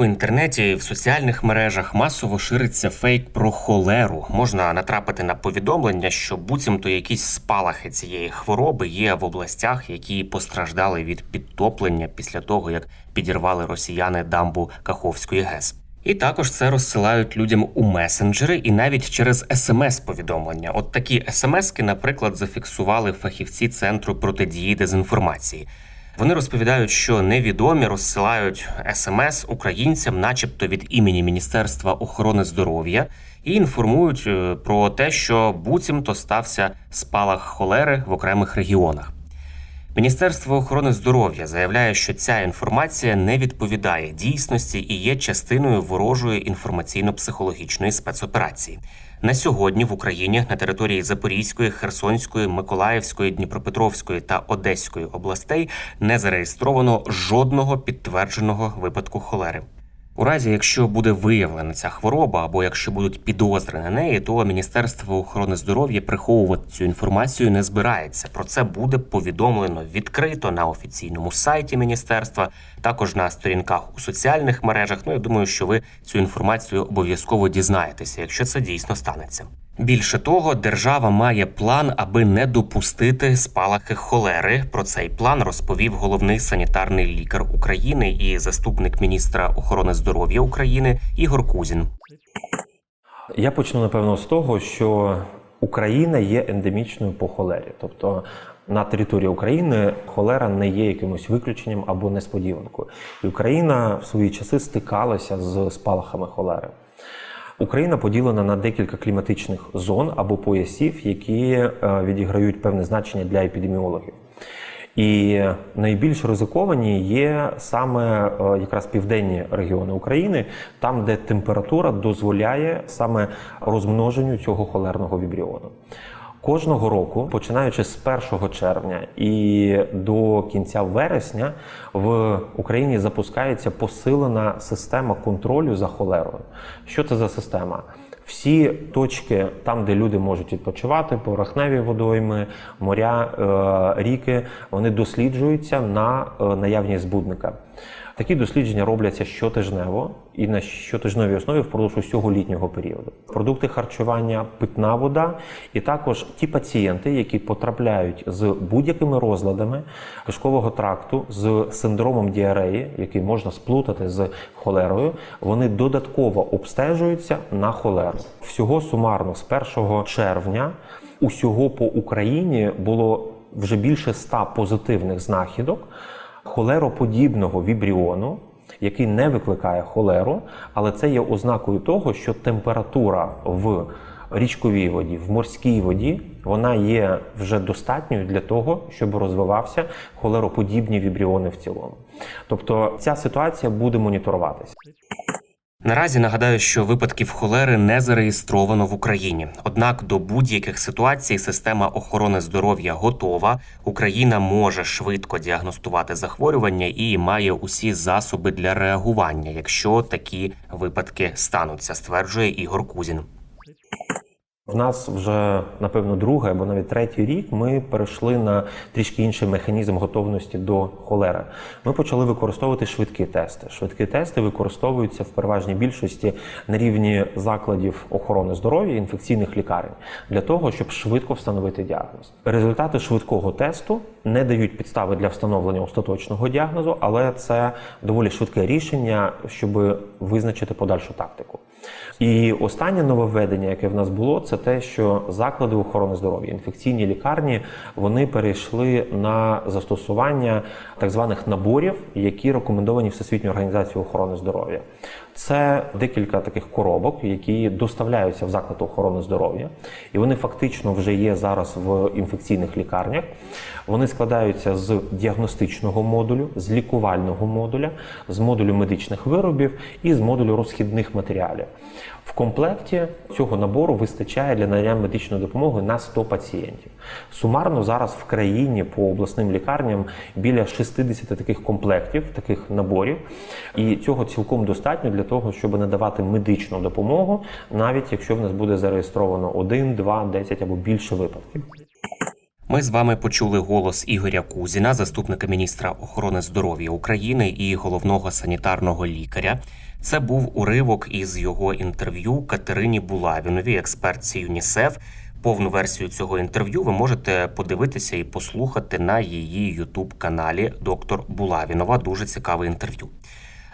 У інтернеті і в соціальних мережах масово шириться фейк про холеру. Можна натрапити на повідомлення, що буцімто якісь спалахи цієї хвороби є в областях, які постраждали від підтоплення після того, як підірвали росіяни дамбу Каховської ГЕС. І також це розсилають людям у месенджери і навіть через смс-повідомлення. От такі смски, наприклад, зафіксували фахівці центру протидії дезінформації. Вони розповідають, що невідомі розсилають смс українцям, начебто від імені Міністерства охорони здоров'я, і інформують е, про те, що буцімто стався спалах холери в окремих регіонах. Міністерство охорони здоров'я заявляє, що ця інформація не відповідає дійсності і є частиною ворожої інформаційно-психологічної спецоперації. На сьогодні в Україні на території Запорізької, Херсонської, Миколаївської, Дніпропетровської та Одеської областей не зареєстровано жодного підтвердженого випадку холери. У разі, якщо буде виявлена ця хвороба, або якщо будуть підозри на неї, то Міністерство охорони здоров'я приховувати цю інформацію не збирається. Про це буде повідомлено відкрито на офіційному сайті міністерства, також на сторінках у соціальних мережах. Ну я думаю, що ви цю інформацію обов'язково дізнаєтеся, якщо це дійсно станеться. Більше того, держава має план, аби не допустити спалахи холери. Про цей план розповів головний санітарний лікар України і заступник міністра охорони здоров'я України Ігор Кузін. Я почну напевно з того, що Україна є ендемічною по холері. Тобто на території України холера не є якимось виключенням або несподіванкою. І Україна в свої часи стикалася з спалахами холери. Україна поділена на декілька кліматичних зон або поясів, які е, відіграють певне значення для епідеміологів. І найбільш ризиковані є саме е, якраз південні регіони України, там, де температура дозволяє саме розмноженню цього холерного вібріону. Кожного року, починаючи з 1 червня і до кінця вересня, в Україні запускається посилена система контролю за холерою. Що це за система? Всі точки, там, де люди можуть відпочивати, порохневі водойми, моря, е, ріки, вони досліджуються на е, наявність збудника. Такі дослідження робляться щотижнево і на щотижневій основі впродовж усього літнього періоду. Продукти харчування, питна вода, і також ті пацієнти, які потрапляють з будь-якими розладами кишкового тракту, з синдромом діареї, який можна сплутати з холерою, вони додатково обстежуються на холеру. Всього сумарно з 1 червня усього по Україні було вже більше 100 позитивних знахідок холероподібного вібріону, який не викликає холеру, але це є ознакою того, що температура в річковій воді, в морській воді, вона є вже достатньою для того, щоб розвивався холероподібні вібріони в цілому. Тобто ця ситуація буде моніторуватися. Наразі нагадаю, що випадків холери не зареєстровано в Україні. Однак до будь-яких ситуацій система охорони здоров'я готова. Україна може швидко діагностувати захворювання і має усі засоби для реагування, якщо такі випадки стануться, стверджує Ігор Кузін. В нас вже напевно другий або навіть третій рік ми перейшли на трішки інший механізм готовності до холери. Ми почали використовувати швидкі тести. Швидкі тести використовуються в переважній більшості на рівні закладів охорони здоров'я, інфекційних лікарень для того, щоб швидко встановити діагноз. Результати швидкого тесту не дають підстави для встановлення остаточного діагнозу, але це доволі швидке рішення, щоб визначити подальшу тактику. І останнє нововведення, яке в нас було, це те, що заклади охорони здоров'я, інфекційні лікарні, вони перейшли на застосування так званих наборів, які рекомендовані Всесвітньою організацією охорони здоров'я. Це декілька таких коробок, які доставляються в заклад охорони здоров'я, і вони фактично вже є зараз в інфекційних лікарнях. Вони складаються з діагностичного модулю, з лікувального модуля, з модулю медичних виробів і з модулю розхідних матеріалів. В комплекті цього набору вистачає для надання медичної допомоги на 100 пацієнтів. Сумарно зараз в країні по обласним лікарням біля 60 таких комплектів, таких наборів, і цього цілком достатньо для того, щоб надавати медичну допомогу, навіть якщо в нас буде зареєстровано 1, 2, 10 або більше випадків. Ми з вами почули голос Ігоря Кузіна, заступника міністра охорони здоров'я України і головного санітарного лікаря. Це був уривок із його інтерв'ю Катерині Булавіновій, експертці ЮНІСЕФ. Повну версію цього інтерв'ю ви можете подивитися і послухати на її ютуб каналі Доктор Булавінова. Дуже цікаве інтерв'ю.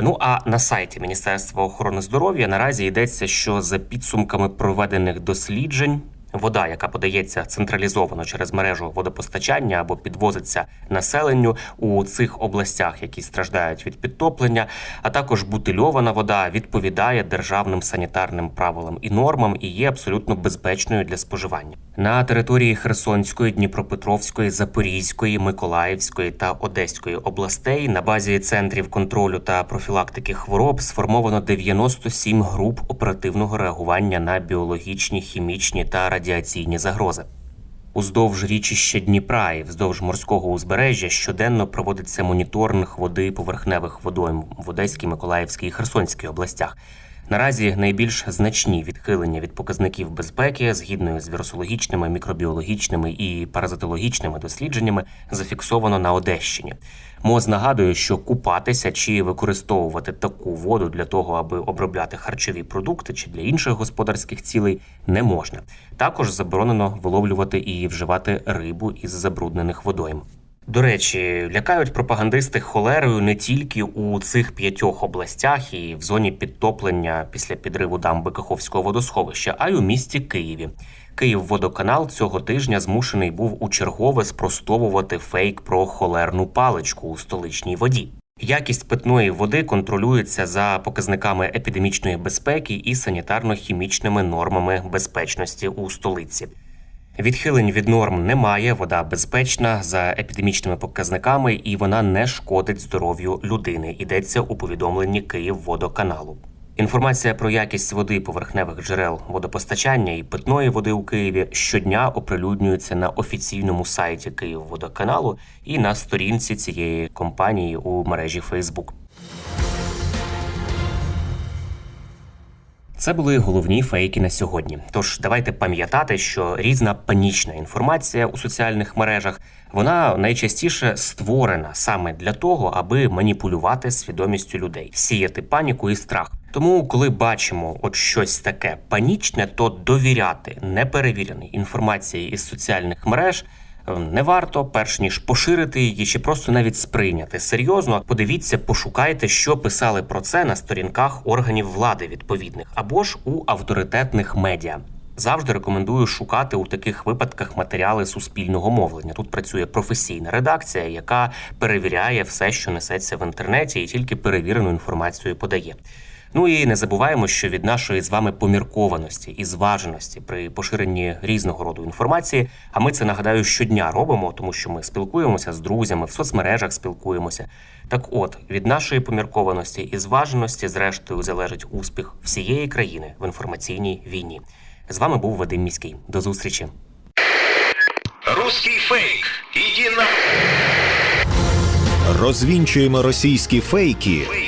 Ну а на сайті Міністерства охорони здоров'я наразі йдеться, що за підсумками проведених досліджень. Вода, яка подається централізовано через мережу водопостачання або підвозиться населенню у цих областях, які страждають від підтоплення, а також бутильована вода відповідає державним санітарним правилам і нормам і є абсолютно безпечною для споживання. На території Херсонської, Дніпропетровської, Запорізької, Миколаївської та Одеської областей на базі центрів контролю та профілактики хвороб сформовано 97 груп оперативного реагування на біологічні, хімічні та радіаційні загрози. Уздовж річища Дніпра і вздовж морського узбережжя щоденно проводиться моніторинг води поверхневих водойм в Одеській, Миколаївській і Херсонській областях. Наразі найбільш значні відхилення від показників безпеки, згідно з вірусологічними, мікробіологічними і паразитологічними дослідженнями, зафіксовано на Одещині. МОЗ нагадує, що купатися чи використовувати таку воду для того, аби обробляти харчові продукти чи для інших господарських цілей, не можна. Також заборонено виловлювати і вживати рибу із забруднених водойм. До речі, лякають пропагандисти холерою не тільки у цих п'ятьох областях і в зоні підтоплення після підриву дамби Каховського водосховища, а й у місті Києві. Київводоканал цього тижня змушений був у чергове спростовувати фейк про холерну паличку у столичній воді. Якість питної води контролюється за показниками епідемічної безпеки і санітарно-хімічними нормами безпечності у столиці. Відхилень від норм немає, вода безпечна за епідемічними показниками і вона не шкодить здоров'ю людини. Йдеться у повідомленні Київводоканалу. Інформація про якість води поверхневих джерел водопостачання і питної води у Києві щодня оприлюднюється на офіційному сайті Київводоканалу і на сторінці цієї компанії у мережі Facebook. Це були головні фейки на сьогодні. Тож давайте пам'ятати, що різна панічна інформація у соціальних мережах вона найчастіше створена саме для того, аби маніпулювати свідомістю людей, сіяти паніку і страх. Тому, коли бачимо от щось таке панічне, то довіряти неперевіреній інформації із соціальних мереж. Не варто, перш ніж поширити її, чи просто навіть сприйняти серйозно. Подивіться, пошукайте, що писали про це на сторінках органів влади відповідних або ж у авторитетних медіа. Завжди рекомендую шукати у таких випадках матеріали суспільного мовлення. Тут працює професійна редакція, яка перевіряє все, що несеться в інтернеті, і тільки перевірену інформацію подає. Ну і не забуваємо, що від нашої з вами поміркованості і зваженості при поширенні різного роду інформації, а ми це нагадаю щодня робимо, тому що ми спілкуємося з друзями, в соцмережах спілкуємося. Так, от від нашої поміркованості і зваженості, зрештою, залежить успіх всієї країни в інформаційній війні. З вами був Вадим Міський. До зустрічі. Русский фейк. Иди на... Розвінчуємо російські фейки, Фейки.